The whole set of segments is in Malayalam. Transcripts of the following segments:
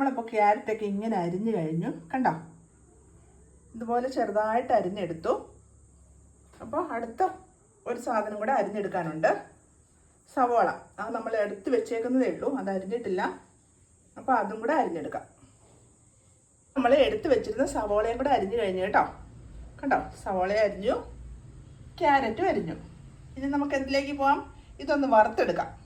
നമ്മളിപ്പോൾ ക്യാരറ്റൊക്കെ ഇങ്ങനെ അരിഞ്ഞു കഴിഞ്ഞു. കണ്ടോ? ഇതുപോലെ ചെറുതായിട്ട് അരിഞ്ഞെടുത്തു. അപ്പോൾ അടുത്ത ഒരു സാധനം കൂടെ അരിഞ്ഞെടുക്കാനുണ്ട്. സവോള. അത് നമ്മൾ എടുത്ത് വെച്ചേക്കുന്നതേ ഉള്ളൂ. അത് അരിഞ്ഞിട്ടില്ല. അപ്പോൾ അതും കൂടെ അരിഞ്ഞെടുക്കാം. നമ്മൾ എടുത്ത് വെച്ചിരുന്ന സവോളയും കൂടെ അരിഞ്ഞു കഴിഞ്ഞു കേട്ടോ. കണ്ടോ? സവോള അരിഞ്ഞു. ക്യാരറ്റും അരിഞ്ഞു. ഇനി നമുക്ക് എന്തിലേക്ക് പോവാം? ഇതൊന്ന് വറുത്തെടുക്കാം.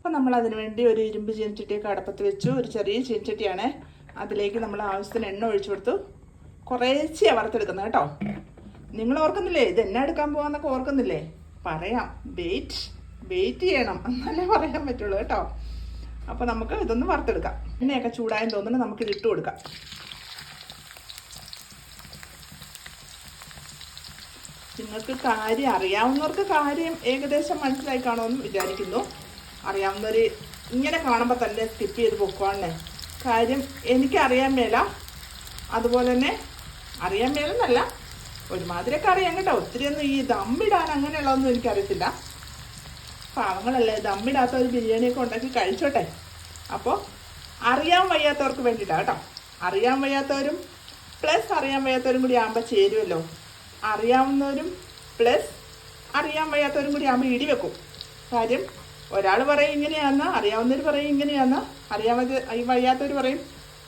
അപ്പോൾ നമ്മൾ അതിന് വേണ്ടി ഒരു ഇരുമ്പ് ചീനച്ചട്ടിയൊക്കെ അടപ്പത്ത് വെച്ചു. ഒരു ചെറിയ ചീനച്ചട്ടിയാണ്. അതിലേക്ക് നമ്മൾ ആവശ്യത്തിന് എണ്ണ ഒഴിച്ചു കൊടുത്തു. കുറേശ്ശെയാണ് വറുത്തെടുക്കുന്നത് കേട്ടോ. നിങ്ങൾ ഓർക്കുന്നില്ലേ? ഇത് എന്നെ എടുക്കാൻ പോകാന്നൊക്കെ ഓർക്കുന്നില്ലേ? പറയാം. വെയിറ്റ് വെയിറ്റ് ചെയ്യണം. എന്നാലേ പറയാൻ പറ്റുള്ളൂ കേട്ടോ. അപ്പോൾ നമുക്ക് ഇതൊന്ന് വറുത്തെടുക്കാം. എണ്ണയൊക്കെ ചൂടായെന്ന് തോന്നുന്നു നമുക്ക് ഇത് ഇട്ട് കൊടുക്കാം. നിങ്ങൾക്ക് കാര്യം അറിയാവുന്നവർക്ക് കാര്യം ഏകദേശം മനസ്സിലായി കാണുമെന്ന് വിചാരിക്കുന്നു. അറിയാവുന്നവർ ഇങ്ങനെ കാണുമ്പോൾ തന്നെ സ്കിപ്പ് ചെയ്ത് പൊക്കുവാണേ കാര്യം എനിക്കറിയാൻ മേല. അതുപോലെ തന്നെ അറിയാൻ മേലെന്നല്ല ഒരുമാതിരിയൊക്കെ അറിയാം കേട്ടോ. ഒത്തിരിയൊന്നും ഈ ദമ്മിടാൻ അങ്ങനെയുള്ളതൊന്നും എനിക്കറിയത്തില്ല. പാവങ്ങളല്ലേ ദമ്മിടാത്ത ഒരു ബിരിയാണിയൊക്കെ ഉണ്ടാക്കി കഴിച്ചോട്ടെ. അപ്പോൾ അറിയാൻ വയ്യാത്തവർക്ക് വേണ്ടിയിട്ടാണ് കേട്ടോ. അറിയാൻ വയ്യാത്തവരും പ്ലസ് അറിയാൻ വയ്യാത്തവരും കൂടി ആകുമ്പോൾ ചേരുമല്ലോ അറിയാവുന്നവരും പ്ലസ് അറിയാൻ വയ്യാത്തവരും കൂടി ആകുമ്പോൾ ഇടി വെക്കും കാര്യം ഒരാൾ പറയും ഇങ്ങനെയാന്ന് അറിയാവുന്നവർ പറയും ഇങ്ങനെയാന്ന് ഈ വയ്യാത്തവർ പറയും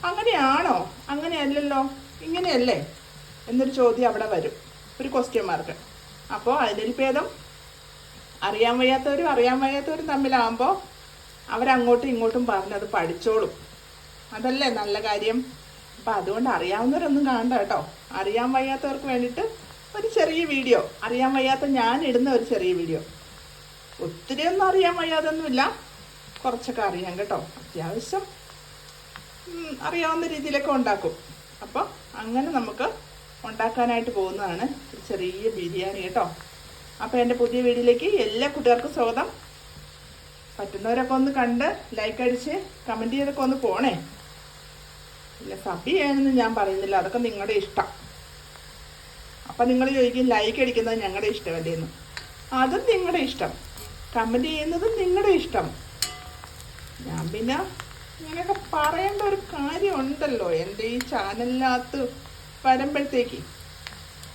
അങ്ങനെയാണോ? അങ്ങനെയല്ലല്ലോ ഇങ്ങനെയല്ലേ? എന്നൊരു ചോദ്യം അവിടെ വരും ഒരു ക്വസ്റ്റ്യൻ മാർക്ക് അപ്പോൾ അതിൽ ഭേദം അറിയാൻ വയ്യാത്തവരും അറിയാൻ വയ്യാത്തവരും തമ്മിലാകുമ്പോൾ അവരങ്ങോട്ടും ഇങ്ങോട്ടും പറഞ്ഞത് പഠിച്ചോളും. അതല്ലേ നല്ല കാര്യം? അപ്പം അതുകൊണ്ട് അറിയാവുന്നവരൊന്നും കാണണ്ട കേട്ടോ. അറിയാൻ വയ്യാത്തവർക്ക് വേണ്ടിയിട്ട് ഒരു ചെറിയ വീഡിയോ അറിയാൻ വയ്യാത്ത ഞാൻ ഇടുന്ന ഒരു ചെറിയ വീഡിയോ. ഒത്തിരി ഒന്നും അറിയാൻ വയ്യാതൊന്നുമില്ല. കുറച്ചൊക്കെ അറിയാം കേട്ടോ. അത്യാവശ്യം അറിയാവുന്ന രീതിയിലൊക്കെ ഉണ്ടാക്കും. അപ്പോൾ അങ്ങനെ നമുക്ക് ഉണ്ടാക്കാനായിട്ട് പോകുന്നതാണ് ചെറിയ ബിരിയാണി കേട്ടോ. അപ്പോൾ എന്റെ പുതിയ വീഡിയോയിലേക്ക് എല്ലാ കുട്ടികൾക്കും സ്വാഗതം. പറ്റുന്നവരൊക്കെ ഒന്ന് കണ്ട് ലൈക്ക് അടിച്ച് കമന്റ് ചെയ്തൊക്കെ ഒന്ന് പോണേ. ഇല്ല സബ് ചെയ്യാനൊന്നും ഞാൻ പറയുന്നില്ല. അതൊക്കെ നിങ്ങളുടെ ഇഷ്ടം. അപ്പം നിങ്ങൾ ചോദിക്കും ലൈക്ക് അടിക്കുന്നത് ഞങ്ങളുടെ ഇഷ്ടമല്ലേ എന്ന് അതും നിങ്ങളുടെ ഇഷ്ടം. കമന്റ് ചെയ്യുന്നത് നിങ്ങളുടെ ഇഷ്ടം. ഞാൻ പിന്നെ ഇങ്ങനെയൊക്കെ പറയേണ്ട ഒരു കാര്യമുണ്ടല്ലോ എന്റെ ഈ ചാനലിനകത്ത് വരുമ്പോഴത്തേക്ക്.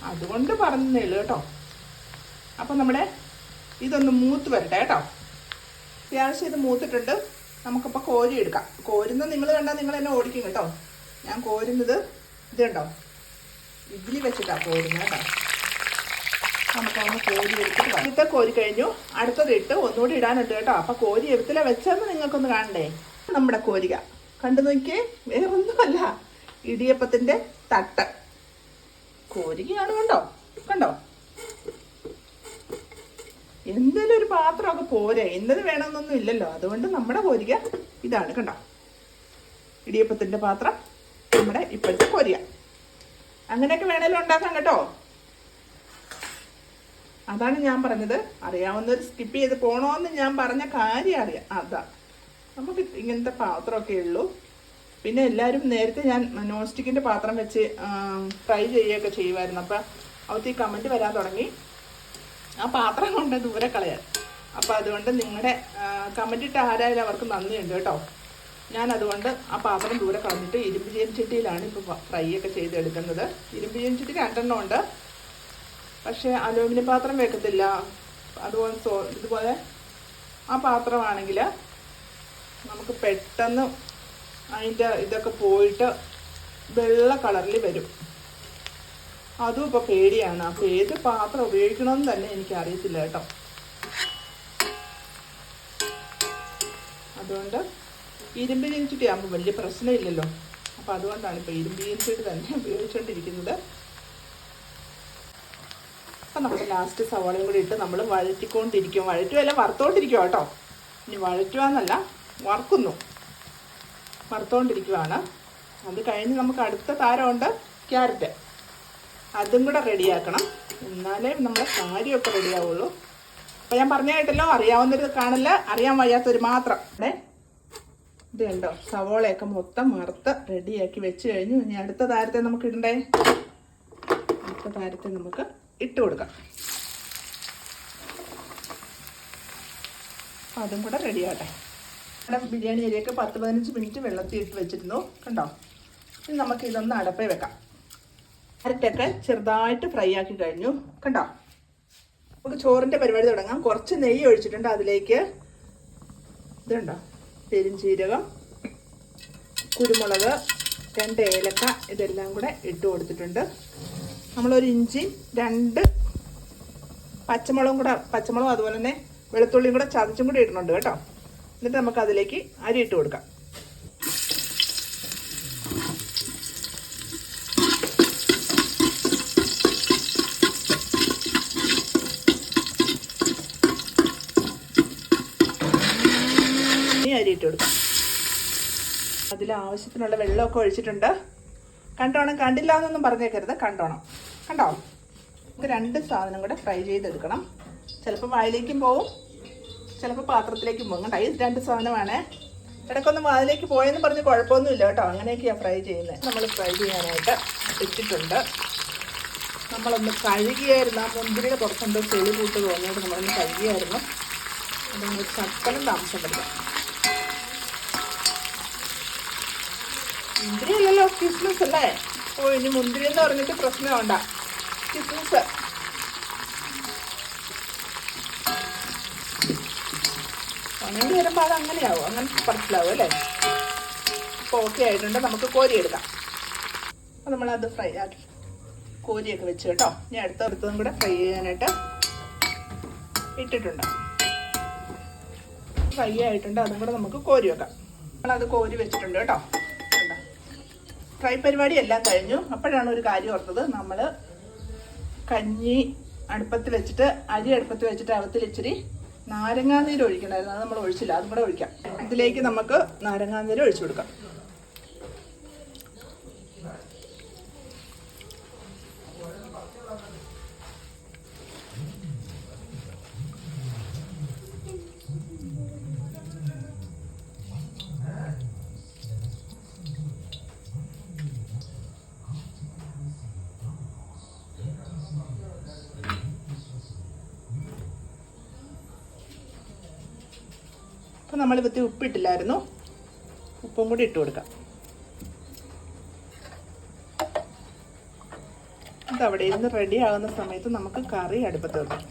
അതുകൊണ്ട് പറഞ്ഞേ കേട്ടോ. അപ്പം നമ്മുടെ ഇതൊന്ന് മൂത്ത് വരട്ടെ കേട്ടോ. അത്യാവശ്യം ഇത് മൂത്തിട്ടുണ്ട്. നമുക്കിപ്പോൾ കോരി എടുക്കാം. കോരുന്നത് നിങ്ങൾ കണ്ടാൽ നിങ്ങൾ എന്നെ ഓടിക്കും കേട്ടോ. ഞാൻ കോരുന്നത് ഇത് കണ്ടോ? ഇഡ്ഡലി വെച്ചിട്ടാണ് കോരുന്നത് കേട്ടോ. നമുക്കൊന്ന് കോരി എടുത്തിട്ട്. ഇത്തെ കോരി കഴിഞ്ഞു. അടുത്തത് ഇട്ട് ഒന്നുകൂടി ഇടാനുണ്ട് കേട്ടോ. അപ്പം കോരി എടുത്തില്ല വെച്ചെന്ന് നിങ്ങൾക്കൊന്ന് കാണണ്ടേ? നമ്മുടെ കോരിക. കണ്ടു നോക്കിയേ? വേറൊന്നുമല്ല. ഇടിയപ്പത്തിന്റെ തട്ട്. കോരികയാണ് കണ്ടോ? കണ്ടോ? എന്തെങ്കിലും ഒരു പാത്രമൊക്കെ പോരെ. എന്നത് വേണമെന്നൊന്നും ഇല്ലല്ലോ. അതുകൊണ്ട് നമ്മുടെ കോരിക ഇതാണ് കണ്ടോ? ഇടിയപ്പത്തിന്റെ പാത്രം നമ്മുടെ ഇപ്പോഴത്തെ കോരിക. അങ്ങനെയൊക്കെ വേണേലും ഉണ്ടാക്കാം കേട്ടോ. അതാണ് ഞാൻ പറഞ്ഞത്. അറിയാവുന്നവർ സ്കിപ്പ് ചെയ്ത് പോണോന്ന് ഞാൻ പറഞ്ഞ കാര്യം അറിയാം. അതാ. നമുക്ക് ഇങ്ങനത്തെ പാത്രമൊക്കെ ഉള്ളൂ. പിന്നെ എല്ലാവരും നേരത്തെ ഞാൻ നോൺ സ്റ്റിക്കിന്റെ പാത്രം വെച്ച് ഫ്രൈ ചെയ്യുകയൊക്കെ ചെയ്യുമായിരുന്നു. അപ്പം അവർക്ക് ഈ കമന്റ് വരാൻ തുടങ്ങി. ആ പാത്രം കൊണ്ട് ദൂരെ കളയാൻ. അപ്പം അതുകൊണ്ട് നിങ്ങളുടെ കമന്റ് ഇട്ട് ആരായാലും അവർക്ക് നന്ദിയുണ്ട് കേട്ടോ. ഞാൻ അതുകൊണ്ട് ആ പാത്രം ദൂരെ കളഞ്ഞിട്ട് ഇരുമ്പ് ചീനച്ചട്ടിയിലാണ് ഇപ്പോൾ ഫ്രൈ ഒക്കെ ചെയ്തെടുക്കുന്നത്. ഇരുമ്പ് ചീനച്ചട്ടി രണ്ടെണ്ണം ഉണ്ട്. പക്ഷേ അലൂമിനിയം പാത്രം വെക്കത്തില്ല. അതുപോലെ സോ ഇതുപോലെ ആ പാത്രമാണെങ്കിൽ നമുക്ക് പെട്ടെന്ന് അതിന്റെ ഇതൊക്കെ പോയിട്ട് വെള്ള കളറിൽ വരും. അതും ഇപ്പോൾ പേടിയാണ്. അപ്പോൾ ഏത് പാത്രം ഉപയോഗിക്കണമെന്ന് തന്നെ എനിക്ക് അറിയത്തില്ല കേട്ടോ. അതുകൊണ്ട് ഇരുമ്പ് ചീനിച്ചിട്ട് ആകുമ്പോൾ വലിയ പ്രശ്നമില്ലല്ലോ. അപ്പോൾ അതുകൊണ്ടാണ് ഇപ്പോൾ ഇരുമ്പ് ചീനിച്ചിട്ട് തന്നെ ഉപയോഗിച്ചുകൊണ്ടിരിക്കുന്നത് അപ്പം നമ്മൾ ലാസ്റ്റ് സവാളയും കൂടി ഇട്ട് നമ്മൾ വഴറ്റിക്കൊണ്ടിരിക്കും. വഴറ്റുമല്ല വറുത്തോണ്ടിരിക്കുക കേട്ടോ. ഇനി വഴറ്റുവാന്നല്ല വറുക്കുന്നു. വറുത്തോണ്ടിരിക്കുവാണ്. അത് കഴിഞ്ഞ് നമുക്ക് അടുത്ത താരമുണ്ട് ക്യാരറ്റ്. അതും കൂടെ റെഡിയാക്കണം. എന്നാലേ നമ്മുടെ കാര്യമൊക്കെ റെഡിയാവുള്ളൂ. അപ്പോൾ ഞാൻ പറഞ്ഞ കേട്ടല്ലോ അറിയാവുന്നൊരു കാണില്ല അറിയാൻ വയ്യാത്തൊരു മാത്രം. അതെ. ഇത് സവോളയൊക്കെ മൊത്തം വറുത്ത് റെഡിയാക്കി വെച്ച് കഴിഞ്ഞു. ഇനി അടുത്ത താരത്തെ നമുക്ക് ഇടണ്ടേ? അടുത്ത താരത്തെ നമുക്ക് ഇട്ട് കൊടുക്കാം. അതും കൂടെ റെഡിയാട്ടെ നമ്മുടെ ബിരിയാണി അരിയൊക്കെ പത്ത് പതിനഞ്ച് മിനിറ്റ് വെള്ളത്തിൽ ഇട്ട് വെച്ചിരുന്നു. കണ്ടോ? ഇനി നമുക്ക് ഇതൊന്ന് അടപ്പേ വെക്കാം. അരത്തൊക്കെ ചെറുതായിട്ട് ഫ്രൈ ആക്കി കഴിഞ്ഞു. കണ്ടോ? നമുക്ക് ചോറിന്റെ പരിപാടി തുടങ്ങാം. കുറച്ച് നെയ്യ് ഒഴിച്ചിട്ടുണ്ട് അതിലേക്ക്. ഇതുണ്ടോ? പെരിഞ്ചീരകം കുരുമുളക് രണ്ട് ഏലക്ക ഇതെല്ലാം കൂടെ ഇട്ട് കൊടുത്തിട്ടുണ്ട്. നമ്മളൊരു ഇഞ്ചി രണ്ട് പച്ചമുളകും കൂടെ പച്ചമുളകും അതുപോലെ തന്നെ വെളുത്തുള്ളിയും കൂടെ ചതച്ചും കൂടി ഇടുന്നുണ്ട് കേട്ടോ. എന്നിട്ട് നമുക്ക് അതിലേക്ക് അരി ഇട്ട് കൊടുക്കാം. ഇനി അരി ഇട്ട് കൊടുക്കാം. അതിൽ ആവശ്യത്തിനുള്ള വെള്ളമൊക്കെ ഒഴിച്ചിട്ടുണ്ട്. കണ്ടോണം? കണ്ടില്ല എന്നൊന്നും പറഞ്ഞേക്കരുത്. കണ്ടോണം. കണ്ടോ? നമുക്ക് രണ്ട് സാധനം കൂടെ ഫ്രൈ ചെയ്തെടുക്കണം. ചിലപ്പോൾ വായിലേക്കും പോവും ചിലപ്പോൾ പാത്രത്തിലേക്കും പോകും കണ്ടോ? ഈ രണ്ട് സാധനമാണ്. ഇടയ്ക്കൊന്നും വാതിലേക്ക് പോയെന്ന് പറഞ്ഞ് കുഴപ്പമൊന്നുമില്ല കേട്ടോ. അങ്ങനെയൊക്കെയാണ് ഫ്രൈ ചെയ്യുന്നത് നമ്മൾ ഫ്രൈ ചെയ്യാനായിട്ട് ഇട്ടിട്ടുണ്ട് നമ്മളൊന്ന് കഴുകിയായിരുന്നു. ആ മുന്തിരിയുടെ പുറത്തുണ്ടോ ചെളി കൂട്ട് തോന്നിയിട്ട് നമ്മളൊന്ന് കഴുകിയായിരുന്നു. അത് നമ്മൾ ശക്കലം താമസം പറ്റും മുന്തിരി അല്ലല്ലോ ക്രിസ്മസ് അല്ലേ? ഓ ഇനി മുന്തിരി എന്ന് പറഞ്ഞിട്ട് പ്രശ്നം കിസ്മിസ് ഉണങ്ങി വരുമ്പോൾ അത് അങ്ങനെയാവും. അങ്ങനെ പറച്ചിലാവും അല്ലേ? അപ്പോൾ ഓക്കെ ആയിട്ടുണ്ട്. നമുക്ക് കോരിയെടുക്കാം അപ്പോൾ നമ്മളത് ഫ്രൈ ആക്കി കോരിയൊക്കെ വെച്ച് കേട്ടോ. ഞാൻ അടുത്ത അടുത്തതും കൂടെ ഫ്രൈ ചെയ്യാനായിട്ട് ഇട്ടിട്ടുണ്ട്. ഫ്രൈ ആയിട്ടുണ്ട്. അതും കൂടെ നമുക്ക് കോരി വെക്കാം. നമ്മളത് കോരി വെച്ചിട്ടുണ്ട് കേട്ടോ. ഫ്രൈ പരിപാടി എല്ലാം കഴിഞ്ഞു. അപ്പോഴാണ് ഒരു കാര്യം ഓർത്തത്. നമ്മൾ കഞ്ഞി അടുപ്പത്ത് വെച്ചിട്ട് അരി അടുപ്പത്ത് വെച്ചിട്ട് അവത്തിൽ ഇച്ചിരി നാരങ്ങാനീര് ഒഴിക്കണമായിരുന്നു അത് നമ്മൾ ഒഴിച്ചില്ല. അതും കൂടെ ഒഴിക്കാം. ഇതിലേക്ക് നമുക്ക് നാരങ്ങാനീര് ഒഴിച്ചു കൊടുക്കാം. അപ്പോൾ നമ്മൾ ഇവത്തി ഉപ്പിട്ടില്ലായിരുന്നു. ഉപ്പും കൂടി ഇട്ട് കൊടുക്കാം. ഇത് അവിടെ ഇരുന്ന് റെഡി ആകുന്ന സമയത്ത് നമുക്ക് കറി അടുപ്പത്ത് വെക്കാം.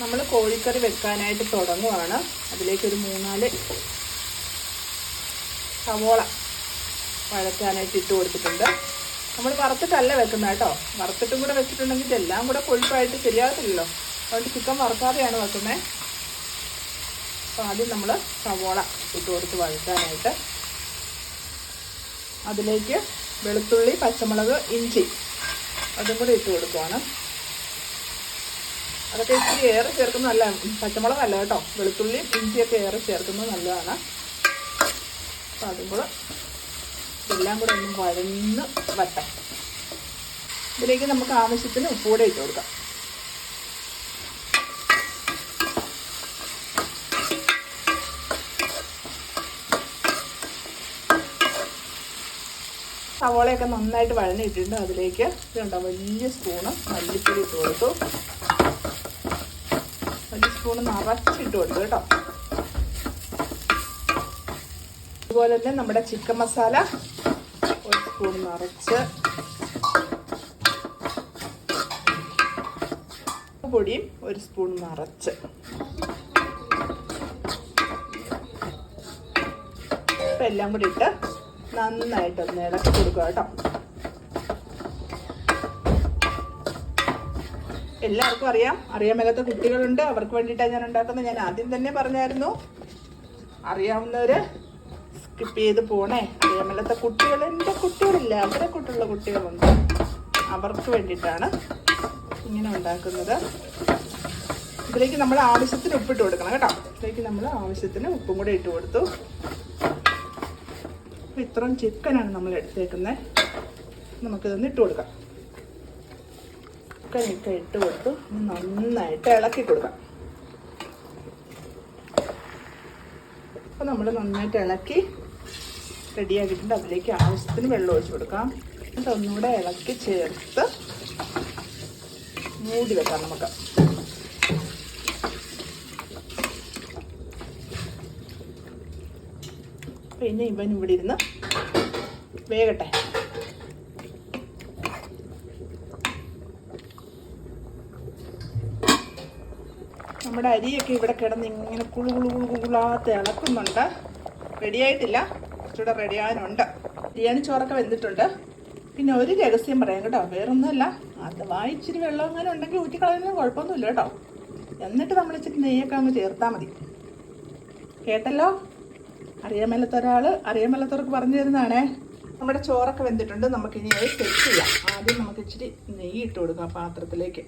നമ്മൾ കോഴിക്കറി വെക്കാനായിട്ട് തുടങ്ങുവാണ്. അതിലേക്കൊരു മൂന്നാൽ സവോള വഴറ്റാനായിട്ട് ഇട്ട് കൊടുത്തിട്ടുണ്ട്. നമ്മൾ വറുത്തിട്ടല്ല വെക്കുന്നത് കേട്ടോ. വറുത്തിട്ടും കൂടെ വെച്ചിട്ടുണ്ടെങ്കിൽ ഇതെല്ലാം കൂടെ കൊഴുപ്പായിട്ട് ശരിയാകത്തില്ലല്ലോ. അതുകൊണ്ട് ചിക്കൻ വറുക്കാതെയാണ് വെക്കുന്നത്. അപ്പോൾ ആദ്യം നമ്മൾ സവോള ഇട്ട് കൊടുത്ത് വഴറ്റാനായിട്ട് അതിലേക്ക് വെളുത്തുള്ളി പച്ചമുളക് ഇഞ്ചി അതും കൂടി ഇട്ട് കൊടുക്കുവാണ്. അതൊക്കെ ഇച്ചിരി ഏറെ ചേർക്കുന്നത് നല്ല പച്ചമുളക് അല്ല കേട്ടോ. വെളുത്തുള്ളിയും ഇഞ്ചിയൊക്കെ ഏറെ ചേർക്കുന്നത് നല്ലതാണ്. അപ്പോൾ അതും കൂടെ ഇതെല്ലാം കൂടെ ഒന്ന് വഴന്ന് വട്ടം ഇതിലേക്ക് നമുക്ക് ആവശ്യത്തിന് ഉപ്പൂടെ ഇട്ട് കൊടുക്കാം. സവോളയൊക്കെ നന്നായിട്ട് വഴഞ്ഞിട്ടുണ്ട് അതിലേക്ക് ഇതുണ്ടോ വലിയ സ്പൂണ് മല്ലിപ്പൊടി ഇട്ട് കൊടുത്തു. വലിയ സ്പൂണ് നിറച്ചിട്ട് കൊടുത്തു കേട്ടോ. അതുപോലെ തന്നെ നമ്മുടെ ചിക്കൻ മസാല ഒരു സ്പൂൺ നിറച്ച്. പൊടിയും ഒരു സ്പൂൺ നിറച്ച്. എല്ലാം കൂടി ഇട്ട് നന്നായിട്ടൊന്ന് ഇളക്കി കൊടുക്കുക കേട്ടോ. എല്ലാവർക്കും അറിയാം. അറിയാൻ മേലാത്ത കുട്ടികളുണ്ട്. അവർക്ക് വേണ്ടിയിട്ടാണ് ഞാൻ ഉണ്ടാക്കുന്നത്. ഞാൻ ആദ്യം തന്നെ പറഞ്ഞായിരുന്നു. അറിയാവുന്നവര് സ്കിപ്പ് ചെയ്ത് പോണേ. അറിയാൻ മേലാത്ത കുട്ടികൾ എന്റെ കുട്ടികളില്ല. അവരെ കൂട്ടുള്ള കുട്ടികളുണ്ട്. അവർക്ക് വേണ്ടിയിട്ടാണ് ഇങ്ങനെ ഉണ്ടാക്കുന്നത്. ഇതിലേക്ക് നമ്മൾ ആവശ്യത്തിന് ഉപ്പിട്ട് കൊടുക്കണം കേട്ടോ. ഇതിലേക്ക് നമ്മൾ ആവശ്യത്തിന് ഉപ്പും കൂടെ ഇട്ട് കൊടുത്തു. അപ്പോൾ ഇത്രയും ചിക്കനാണ് നമ്മൾ എടുത്തേക്കുന്നത് നമുക്കിതൊന്ന് ഇട്ട് കൊടുക്കാം. ചിക്കൻ ഇട്ട് കൊടുത്ത്. നന്നായിട്ട് ഇളക്കി കൊടുക്കാം. അപ്പോൾ നമ്മൾ നന്നായിട്ട് ഇളക്കി റെഡിയാക്കിയിട്ടുണ്ട്. അതിലേക്ക് ആവശ്യത്തിന് വെള്ളം ഒഴിച്ച് കൊടുക്കാം. എന്നിട്ട് ഒന്നുകൂടെ ഇളക്കി ചേർത്ത് മൂടി വെക്കാം നമുക്ക്. പിന്നെ ഇവൻ ഇവിടെ ഇരുന്ന് വേഗട്ടെ. നമ്മുടെ അരിയൊക്കെ ഇവിടെ കിടന്ന് ഇങ്ങനെ കുളു കുളു കുളു കുളാത്ത ഇളക്കുന്നുണ്ട്. റെഡിയായിട്ടില്ല കുറച്ചുകൂടെ റെഡി ആകാനുണ്ട് ബിരിയാണി ചോറൊക്കെ വെന്തിട്ടുണ്ട്. പിന്നെ ഒരു രഹസ്യം പറയാം കേട്ടോ. വേറൊന്നുമല്ല. അഥവാ ഇച്ചിരി വെള്ളം അങ്ങനെ ഉണ്ടെങ്കിൽ ഊറ്റിക്കളയുന്നതിന് കുഴപ്പമൊന്നുമില്ല കേട്ടോ. എന്നിട്ട് നമ്മൾ ഇച്ചിരി നെയ്യൊക്കെ അങ്ങ് ചേർത്താൽ മതി. കേട്ടല്ലോ? അറിയാൻ മേലാത്ത ഒരാൾ അറിയാൻ മേലാത്തവർക്ക് പറഞ്ഞു തരുന്നതാണേ. നമ്മുടെ ചോറൊക്കെ വെന്തിട്ടുണ്ട്. നമുക്കിനി അത് സെറ്റ് ചെയ്യാം. ആദ്യം നമുക്ക് ഇച്ചിരി നെയ്യ് ഇട്ട് കൊടുക്കാം പാത്രത്തിലേക്ക്.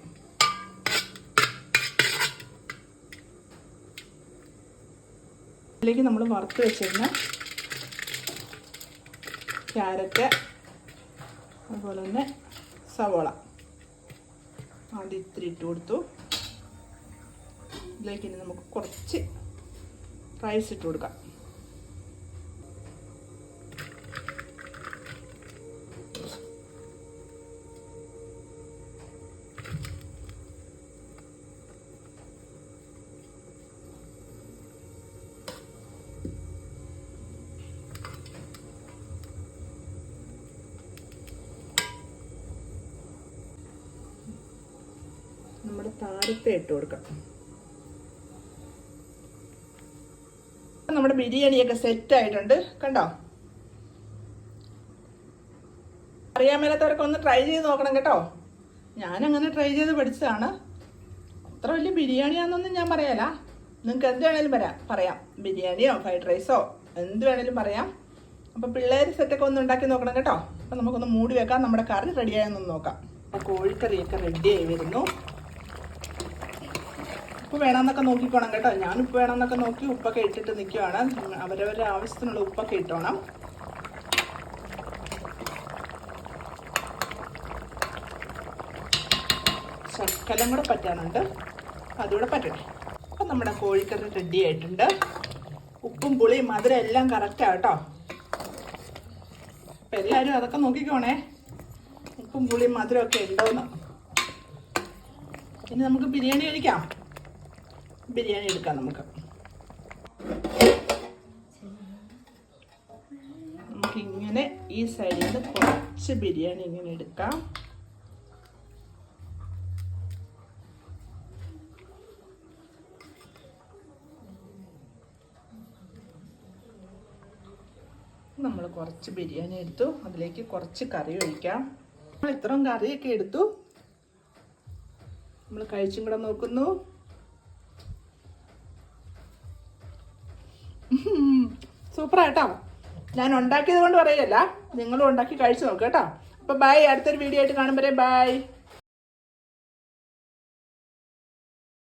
ഇതിലേക്ക് നമ്മൾ വറുത്ത് വെച്ചിരുന്ന ക്യാരറ്റ് അതുപോലെ തന്നെ സവോള. ആദ്യം ഇത്തിരി ഇട്ട് കൊടുത്തു. ഇതിലേക്ക് ഇനി നമുക്ക് കുറച്ച് റൈസ് ഇട്ട് കൊടുക്കാം. താരത്തെ ഇട്ട് കൊടുക്കാം. നമ്മുടെ ബിരിയാണിയൊക്കെ സെറ്റ് ആയിട്ടുണ്ട്. കണ്ടോ? അറിയാൻ മേലാത്തവരൊക്കെ ഒന്ന് ട്രൈ ചെയ്ത് നോക്കണം കേട്ടോ. ഞാനങ്ങനെ ട്രൈ ചെയ്ത് പഠിച്ചതാണ്. അത്ര വലിയ ബിരിയാണിയാണെന്നൊന്നും ഞാൻ പറയല. നിങ്ങൾക്ക് എന്ത് വേണേലും പറയാം. പറയാം. ബിരിയാണിയോ ഫ്രൈഡ് റൈസോ എന്ത് വേണേലും പറയാം. അപ്പോൾ പിള്ളേർ സെറ്റൊക്കെ ഒന്ന് ഉണ്ടാക്കി നോക്കണം കേട്ടോ. അപ്പം നമുക്കൊന്ന് മൂടി വെക്കാം. നമ്മുടെ കറി റെഡിയായെന്നൊന്ന് നോക്കാം. കോഴിക്കറിയൊക്കെ റെഡിയായി വരുന്നു. ഉപ്പ് വേണമെന്നൊക്കെ നോക്കിക്കോണം കേട്ടോ. ഞാൻ ഉപ്പ് വേണമെന്നൊക്കെ നോക്കി ഉപ്പൊക്കെ ഇട്ടിട്ട് നിൽക്കുവാണ് അവരവരുടെ ആവശ്യത്തിനുള്ള ഉപ്പൊക്കെ ഇട്ടോണം. ശർക്കലം കൂടെ പറ്റാനുണ്ട്. അതുകൂടെ പറ്റട്ടെ. അപ്പം നമ്മുടെ കോഴിക്കറി റെഡി ആയിട്ടുണ്ട്. ഉപ്പും പുളിയും മധുരം എല്ലാം കറക്റ്റാണ് കേട്ടോ. അപ്പം എല്ലാവരും അതൊക്കെ നോക്കിക്കോണേ. ഉപ്പും പുളിയും മധുരം ഒക്കെ ഉണ്ടോന്ന്. ഇനി നമുക്ക് ബിരിയാണി കഴിക്കാം. ബിരിയാണി എടുക്കാം നമുക്ക്. നമുക്കിങ്ങനെ ഈ സൈഡിൽ നിന്ന് കുറച്ച് ബിരിയാണി ഇങ്ങനെ എടുക്കാം. നമ്മൾ കുറച്ച് ബിരിയാണി എടുത്തു. അതിലേക്ക് കുറച്ച് കറി ഒഴിക്കാം. നമ്മൾ ഇത്രയും കറിയൊക്കെ എടുത്തു. നമ്മൾ കഴിച്ചും കൂടെ നോക്കുന്നു. സൂപ്പർ ആയിട്ടോ ഞാൻ ഉണ്ടാക്കിയത് കൊണ്ട് പറയല്ല. നിങ്ങളും ഉണ്ടാക്കി കഴിച്ചു നോക്ക് കേട്ടോ. അപ്പോൾ ബൈ അടുത്തൊരു വീഡിയോ ആയിട്ട് കാണുമ്പോഴേ ബൈ